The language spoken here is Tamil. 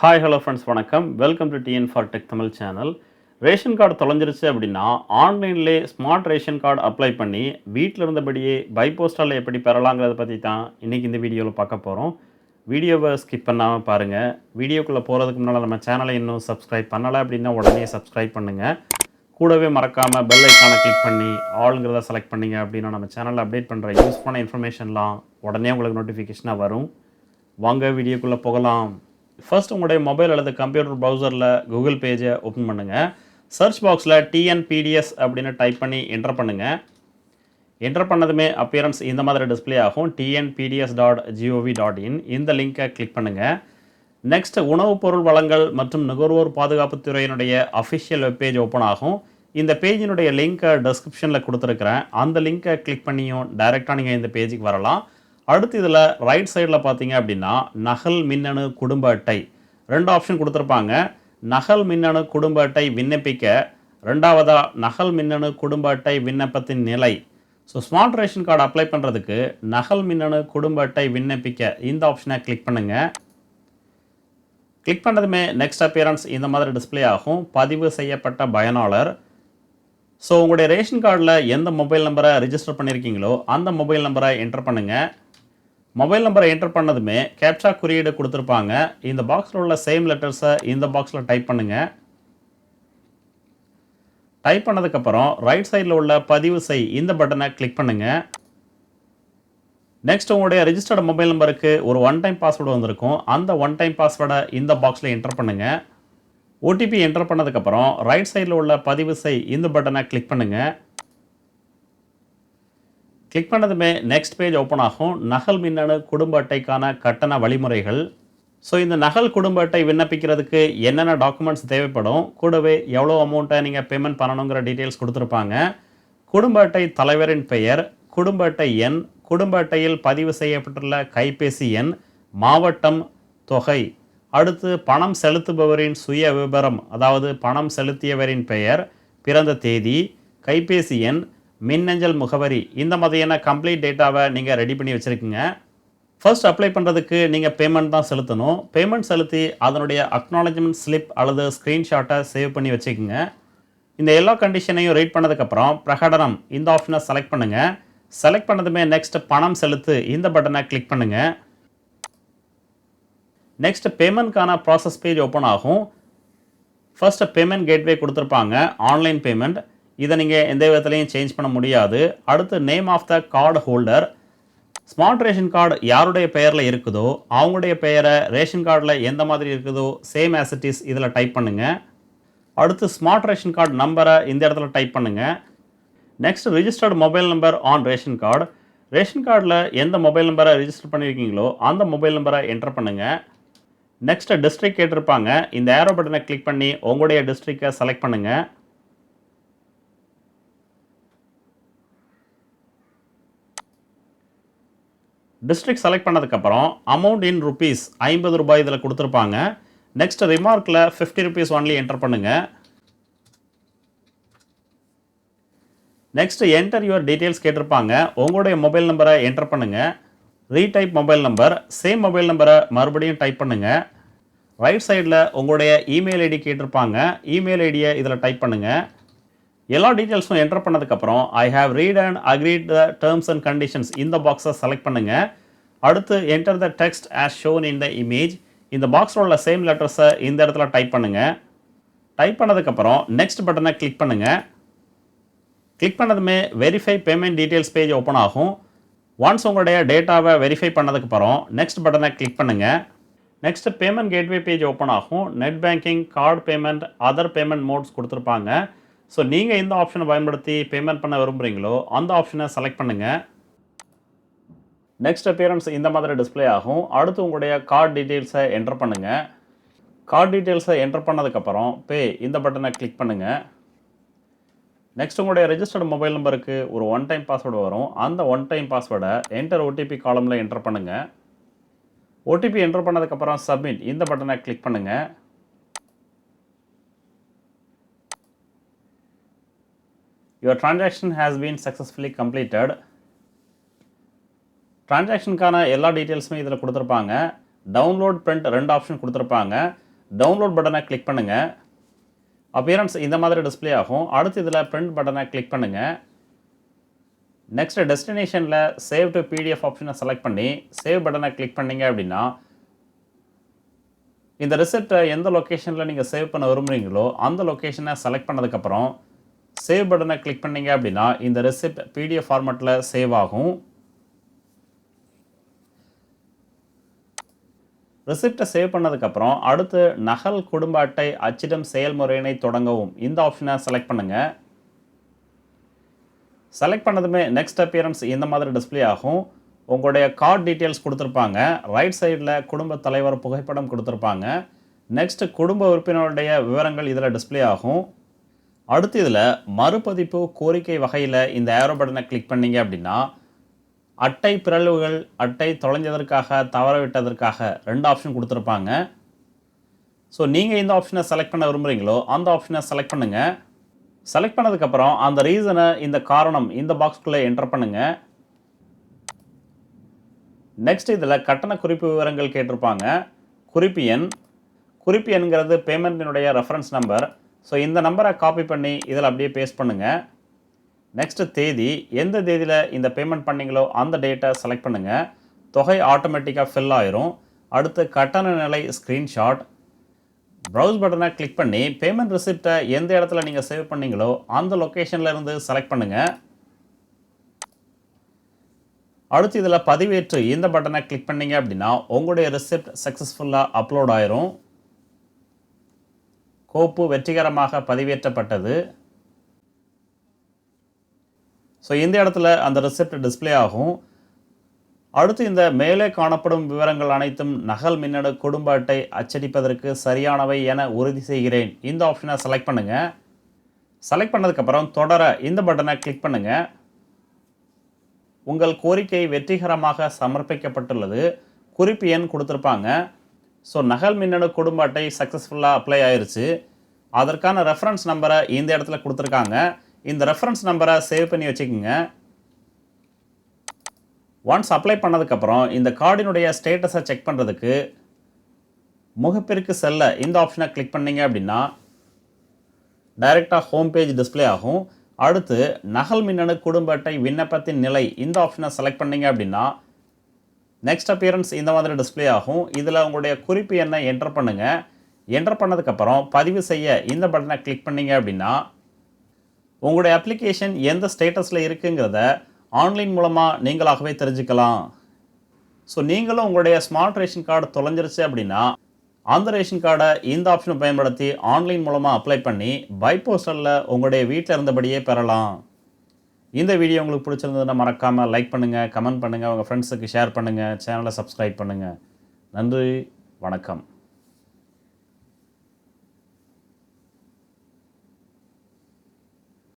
ஹாய் ஹலோ ஃப்ரெண்ட்ஸ் வணக்கம். Welcome to TN for tech Tamil channel ration card தொலைஞ்சிருச்சு அப்படின்னா ஆன்லைன்லேயே ஸ்மார்ட் ரேஷன் கார்டு அப்ளை பண்ணி வீட்டில் இருந்தபடியே பை போஸ்டால் எப்படி பெறலாங்கிறத பற்றி தான் இன்றைக்கி இந்த வீடியோவில் பார்க்க போகிறோம் வீடியோவை ஸ்கிப் பண்ணாமல் பாருங்கள் வீடியோக்குள்ளே போகிறதுக்கு முன்னால் நம்ம சேனலை இன்னும் சப்ஸ்கிரைப் பண்ணலை அப்படின்னா உடனே சப்ஸ்கிரைப் பண்ணுங்கள் கூடவே மறக்காமல் பெல் ஐக்கானை கிளிக் பண்ணி ஆளுங்கிறத செலக்ட் பண்ணிங்க அப்படின்னா நம்ம சேனலில் அப்டேட் பண்ணுற யூஸ்ஃபுல்லான இன்ஃபர்மேஷன்லாம் உடனே உங்களுக்கு நோட்டிஃபிகேஷனாக வரும். வாங்க வீடியோக்குள்ளே போகலாம். ஃபர்ஸ்ட் உங்களுடைய மொபைல் அல்லது கம்ப்யூட்டர் ப்ரௌசரில் கூகுள் பேஜை ஓப்பன் பண்ணுங்கள் சர்ச் பாக்ஸில் டிஎன்பிடிஎஸ் அப்படின்னு டைப் பண்ணி என்டர் பண்ணுங்கள் என்டர் பண்ணதுமே அப்பியரன்ஸ் இந்த மாதிரி டிஸ்ப்ளே ஆகும். TNPDS dot GOV dot in இந்த லிங்கை கிளிக் பண்ணுங்கள் நெக்ஸ்ட் உணவுப் பொருள் வளங்கள் மற்றும் நுகர்வோர் பாதுகாப்புத் துறையினுடைய அஃபிஷியல் வெப்பேஜ் ஓப்பன் ஆகும். இந்த பேஜினுடைய லிங்க்கை டெஸ்கிரிப்ஷனில் கொடுத்துருக்குறேன். அந்த லிங்க்கை கிளிக் பண்ணியும் டைரெக்டாக நீங்கள் இந்த பேஜுக்கு வரலாம். அடுத்து இதில் ரைட் சைடில் பார்த்தீங்க அப்படின்னா நகல் மின்னணு குடும்ப அட்டை. ரெண்டு ஆப்ஷன் கொடுத்துருப்பாங்க. நகல் மின்னணு குடும்ப அட்டை விண்ணப்பிக்க. ரெண்டாவதாக நகல் மின்னணு குடும்ப அட்டை விண்ணப்பத்தின் நிலை. So smart ration card apply பண்ணுறதுக்கு நகல் மின்னணு குடும்ப அட்டை விண்ணப்பிக்க இந்த ஆப்ஷனை கிளிக் பண்ணுங்கள் கிளிக் பண்ணதுமே நெக்ஸ்ட் அப்பியரன்ஸ் இந்த மாதிரி டிஸ்ப்ளே ஆகும். பதிவு செய்யப்பட்ட பயனாளர். ஸோ உங்களுடைய ரேஷன் கார்டில் எந்த மொபைல் நம்பரை ரிஜிஸ்டர் பண்ணியிருக்கீங்களோ அந்த மொபைல் நம்பரை என்டர் பண்ணுங்கள் மொபைல் நம்பரை என்டர் பண்ணதுமே கேப்சா குறியீடு கொடுத்துருப்பாங்க. இந்த பாக்ஸில் உள்ள சேம் லெட்டர்ஸை இந்த பாக்ஸில் டைப் பண்ணுங்கள் டைப் பண்ணதுக்கப்புறம் ரைட் சைடில் உள்ள பதிவு செய் இந்த பட்டனை கிளிக் பண்ணுங்கள் நெக்ஸ்ட் உங்களுடைய ரிஜிஸ்டர்டு மொபைல் நம்பருக்கு ஒரு ஒன் டைம் பாஸ்வேர்டு வந்திருக்கும். அந்த ஒன் டைம் பாஸ்வேர்டை இந்த பாக்ஸில் என்டர் பண்ணுங்கள் ஓடிபி என்டர் பண்ணதுக்கப்புறம் ரைட் சைடில் உள்ள பதிவு செய் இந்த பட்டனை கிளிக் பண்ணுங்கள் கிளிக் பண்ணதுமே நெக்ஸ்ட் பேஜ் ஓப்பன் ஆகும். நகல் மின்னணு குடும்ப அட்டைக்கான கட்டண வழிமுறைகள். ஸோ இந்த நகல் குடும்ப அட்டை விண்ணப்பிக்கிறதுக்கு என்னென்ன டாக்குமெண்ட்ஸ் தேவைப்படும்? கூடவே எவ்வளோ அமௌண்ட்டை நீங்கள் பேமெண்ட் பண்ணணுங்கிற டீட்டெயில்ஸ் கொடுத்துருப்பாங்க. குடும்ப அட்டை தலைவரின் பெயர் குடும்ப அட்டை எண் குடும்ப அட்டையில் பதிவு செய்யப்பட்டுள்ள கைபேசி எண் மாவட்டம் தொகை. அடுத்து பணம் செலுத்துபவரின் சுய விபரம் அதாவது பணம் செலுத்தியவரின் பெயர் பிறந்த தேதி கைபேசி எண் மின்னஞ்சல் முகவரி. இந்த மாதிரியான கம்ப்ளீட் டேட்டாவை நீங்கள் ரெடி பண்ணி வச்சுருக்கீங்க. ஃபர்ஸ்ட் அப்ளை பண்ணுறதுக்கு நீங்கள் பேமெண்ட் தான் செலுத்தணும். பேமெண்ட் செலுத்தி அதனுடைய அக்னாலஜ்மெண்ட் ஸ்லிப் அல்லது ஸ்க்ரீன்ஷாட்டை சேவ் பண்ணி வச்சுக்கோங்க. இந்த எல்லா கண்டிஷனையும் ரீட் பண்ணதுக்கப்புறம் பிரகடனம் இந்த ஆப்ஷனை செலக்ட் பண்ணுங்கள் செலக்ட் பண்ணதுமே நெக்ஸ்ட் பணம் செலுத்து இந்த பட்டனை கிளிக் பண்ணுங்கள் நெக்ஸ்ட் பேமெண்ட்கான ப்ராசஸ் பேஜ் ஓப்பன் ஆகும். ஃபர்ஸ்ட் பேமெண்ட் கேட்வே கொடுத்துருப்பாங்க. ஆன்லைன் பேமெண்ட் இதை நீங்கள் எந்த விதத்துலையும் சேஞ்ச் பண்ண முடியாது. அடுத்து name of the card holder smart ration card யாருடைய பெயரில் இருக்குதோ அவங்களுடைய பெயரை ரேஷன் கார்டில் எந்த மாதிரி இருக்குதோ சேம் ஆசிட்டிஸ் இதில் டைப் பண்ணுங்கள் அடுத்து ஸ்மார்ட் ரேஷன் கார்டு நம்பரை இந்த இடத்துல டைப் பண்ணுங்கள் next registered mobile number on ration card ration கார்டில் எந்த மொபைல் நம்பரை ரிஜிஸ்டர் பண்ணியிருக்கீங்களோ அந்த மொபைல் நம்பரை என்டர் பண்ணுங்கள் நெக்ஸ்ட்டு டிஸ்ட்ரிக்ட் கேட்டிருப்பாங்க. இந்த ஏரோ பட்டனை கிளிக் பண்ணி உங்களுடைய டிஸ்ட்ரிக்டை செலக்ட் பண்ணுங்கள் டிஸ்ட்ரிக்ட் செலக்ட் பண்ணதுக்கப்புறம் அமௌண்ட் இன் ருபீஸ் ஐம்பது ரூபாய் இதில் கொடுத்துருப்பாங்க. நெக்ஸ்ட் ரிமார்க்கில் ஃபிஃப்டி ருபீஸ் ஒன்லி என்டர் பண்ணுங்கள் நெக்ஸ்ட் என்டர் யுவர் டீட்டெயில்ஸ் கேட்டிருப்பாங்க. உங்களுடைய மொபைல் நம்பரை என்டர் பண்ணுங்கள் retype mobile number same mobile நம்பரை மறுபடியும் டைப் பண்ணுங்கள் ரைட் சைடில் உங்களுடைய இமெயில் ஐடி கேட்டிருப்பாங்க. இமெயில் ஐடியை இதில் டைப் பண்ணுங்கள் எல்லா டீட்டெயில்ஸும் என்டர் பண்ணதுக்கப்புறம் I have read and agreed the terms and conditions இந்த பாக்ஸை செலக்ட் பண்ணுங்கள் அடுத்து enter the text as shown in the image இந்த பாக்ஸில் உள்ள சேம் லெட்டர்ஸை இந்த இடத்துல டைப் பண்ணுங்கள் டைப் பண்ணதுக்கப்புறம் நெக்ஸ்ட் பட்டனை கிளிக் பண்ணுங்கள் கிளிக் பண்ணதுமே verify payment details page open ஆகும். ஒன்ஸ் உங்களுடைய டேட்டாவை வெரிஃபை பண்ணதுக்கப்புறம் நெக்ஸ்ட் பட்டனை கிளிக் பண்ணுங்கள் next payment gateway page open ஆகும். Net banking card payment other payment modes கொடுத்துருப்பாங்க. ஸோ நீங்கள் எந்த ஆப்ஷனை பயன்படுத்தி பேமெண்ட் பண்ண விரும்புகிறீங்களோ அந்த ஆப்ஷனை செலக்ட் பண்ணுங்கள் நெக்ஸ்ட் அப்பியரன்ஸ் இந்த மாதிரி டிஸ்ப்ளே ஆகும். அடுத்து உங்களுடைய கார்டு டீட்டெயில்ஸை என்டர் பண்ணுங்கள் கார்டு டீட்டெயில்ஸை என்டர் பண்ணதுக்கப்புறம் பே இந்த பட்டனை கிளிக் பண்ணுங்கள் நெக்ஸ்ட் உங்களுடைய ரெஜிஸ்டர்டு மொபைல் நம்பருக்கு ஒரு ஒன் டைம் பாஸ்வேர்டு வரும். அந்த ஒன் டைம் பாஸ்வேர்டை என்டர் ஓடிபி காலமில் என்டர் பண்ணுங்கள் ஓடிபி என்டர் பண்ணதுக்கப்புறம் சப்மிட் இந்த பட்டனை கிளிக் பண்ணுங்கள் your transaction has been successfully completed. டிரான்சாக்ஷனுக்கான எல்லா டீட்டெயில்ஸுமே இதில் கொடுத்துருப்பாங்க. டவுன்லோட் பிரிண்ட் ரெண்டு ஆப்ஷன் கொடுத்துருப்பாங்க. டவுன்லோட் பட்டனை கிளிக் பண்ணுங்கள் அப்பியரன்ஸ் இந்த மாதிரி டிஸ்ப்ளே ஆகும். அடுத்து இதில் பிரிண்ட் பட்டனை கிளிக் பண்ணுங்கள் நெக்ஸ்ட் டெஸ்டினேஷனில் சேவ் டு பிடிஎஃப் ஆப்ஷனை செலக்ட் பண்ணி சேவ் பட்டனை கிளிக் பண்ணீங்க அப்படின்னா இந்த ரிசல்ட்டை எந்த லொக்கேஷனில் நீங்கள் சேவ் பண்ண விரும்புகிறீங்களோ அந்த லொக்கேஷனை செலக்ட் பண்ணதுக்கப்புறம் சேவ் பட்டனை கிளிக் பண்ணீங்க அப்படின்னா இந்த ரெசிப்ட் பிடிஎஃப் ஃபார்மெட்டில் சேவ் ஆகும். ரெசிப்டை சேவ் பண்ணதுக்கப்புறம் அடுத்து நகல் குடும்ப அட்டை அச்சிடும் செயல்முறையினை தொடங்கவும். இந்த ஆப்ஷனை செலக்ட் பண்ணுங்கள் செலக்ட் பண்ணதுமே நெக்ஸ்ட் அப்பியரன்ஸ் இந்த மாதிரி டிஸ்ப்ளே ஆகும். உங்களுடைய கார்டு டீட்டெயில்ஸ் கொடுத்துருப்பாங்க. ரைட் சைடில் குடும்ப தலைவர் புகைப்படம் கொடுத்துருப்பாங்க. நெக்ஸ்ட் குடும்ப உறுப்பினருடைய விவரங்கள் இதில் டிஸ்ப்ளே ஆகும். அடுத்து இதில் மறுபதிப்பு கோரிக்கை வகையில் இந்த ஏரோ பட்டனை கிளிக் பண்ணீங்க அப்படின்னா அட்டை பிறழ்வுகள் அட்டை தொலைஞ்சதற்காக தவறவிட்டதற்காக ரெண்டு ஆப்ஷன் கொடுத்துருப்பாங்க. ஸோ நீங்கள் இந்த ஆப்ஷனை செலக்ட் பண்ண விரும்புகிறீங்களோ அந்த ஆப்ஷனை செலக்ட் பண்ணுங்கள் செலக்ட் பண்ணதுக்கப்புறம் அந்த ரீசனை இந்த காரணம் இந்த பாக்ஸ்குள்ளே என்டர் பண்ணுங்கள் நெக்ஸ்ட் இதில் கட்டண குறிப்பு விவரங்கள் கேட்டிருப்பாங்க. குறிப்பு எண். குறிப்பு எண்கிறது பேமெண்ட்டினுடைய ரெஃபரன்ஸ் நம்பர் ஸோ இந்த நம்பரை காப்பி பண்ணி இதில் அப்படியே பேஸ்ட் பண்ணுங்கள் நெக்ஸ்ட்டு தேதி எந்த தேதியில் இந்த பேமெண்ட் பண்ணீங்களோ அந்த டேட்டை செலக்ட் பண்ணுங்கள் தொகை ஆட்டோமேட்டிக்காக ஃபில் ஆயிரும். அடுத்து கட்டண நிலை ஸ்க்ரீன்ஷாட் ப்ரௌஸ் பட்டனை கிளிக் பண்ணி பேமெண்ட் ரிசிப்டை எந்த இடத்துல நீங்கள் சேவ் பண்ணீங்களோ அந்த லொக்கேஷனில் இருந்து செலக்ட் பண்ணுங்கள் அடுத்து இதில் பதிவேற்று இந்த பட்டனை கிளிக் பண்ணீங்க அப்படின்னா உங்களுடைய ரிசிப்ட் சக்ஸஸ்ஃபுல்லாக அப்லோட் ஆயிரும். கோப்பு வெற்றிகரமாக பதிவேற்றப்பட்டது. ஸோ இந்த இடத்துல அந்த ரிசிப்ட் டிஸ்ப்ளே ஆகும். அடுத்து இந்த மேலே காணப்படும் விவரங்கள் அனைத்தும் நகல் மின்னணு குடும்ப அட்டை அச்சடிப்பதற்கு சரியானவை என உறுதி செய்கிறேன். இந்த ஆப்ஷனை செலக்ட் பண்ணுங்கள் செலக்ட் பண்ணதுக்கப்புறம் தொடர இந்த பட்டனை கிளிக் பண்ணுங்கள் உங்கள் கோரிக்கை வெற்றிகரமாக சமர்ப்பிக்கப்பட்டுள்ளது. குறிப்பு எண் கொடுத்துருப்பாங்க. ஸோ நகல் மின்னணு குடும்ப அட்டை சக்ஸஸ்ஃபுல்லாக அப்ளை ஆயிடுச்சு அதற்கான ரெஃபரன்ஸ் நம்பரை இந்த இடத்துல கொடுத்துருக்காங்க. இந்த ரெஃபரன்ஸ் நம்பரை சேவ் பண்ணி வச்சுக்கோங்க. ஒன்ஸ் அப்ளை பண்ணதுக்கப்புறம் இந்த கார்டினுடைய ஸ்டேட்டஸை செக் பண்ணுறதுக்கு முகப்பிற்கு செல்ல இந்த ஆப்ஷனை கிளிக் பண்ணீங்க அப்படின்னா டைரெக்டாக ஹோம் பேஜ் டிஸ்ப்ளே ஆகும். அடுத்து நகல் மின்னணு குடும்ப அட்டை விண்ணப்பத்தின் நிலை இந்த ஆப்ஷனை செலக்ட் பண்ணீங்க அப்படின்னா நெக்ஸ்ட் அப்பியரன்ஸ் இந்த மாதிரி டிஸ்ப்ளே ஆகும். இதில் உங்களுடைய குறிப்பு என்ன என்டர் பண்ணுங்கள் என்டர் பண்ணதுக்கப்புறம் பதிவு செய்ய இந்த பட்டனை கிளிக் பண்ணீங்க அப்படின்னா உங்களுடைய அப்ளிகேஷன் எந்த ஸ்டேட்டஸில் இருக்குங்கிறத ஆன்லைன் மூலமாக நீங்களாகவே தெரிஞ்சுக்கலாம். ஸோ நீங்களும் உங்களுடைய ஸ்மார்ட் ரேஷன் கார்டு தொலைஞ்சிருச்சு அப்படின்னா அந்த ரேஷன் கார்டை இந்த ஆப்ஷனை பயன்படுத்தி ஆன்லைன் மூலமாக அப்ளை பண்ணி பை போஸ்டலில் உங்களுடைய வீட்டில் இருந்தபடியே பெறலாம். இந்த வீடியோ உங்களுக்கு பிடிச்சிருந்ததுன்னா மறக்காமல் லைக் பண்ணுங்கள் கமெண்ட் பண்ணுங்கள் உங்கள் ஃப்ரெண்ட்ஸுக்கு ஷேர் பண்ணுங்கள் சேனலை சப்ஸ்கிரைப் பண்ணுங்கள் நன்றி வணக்கம்.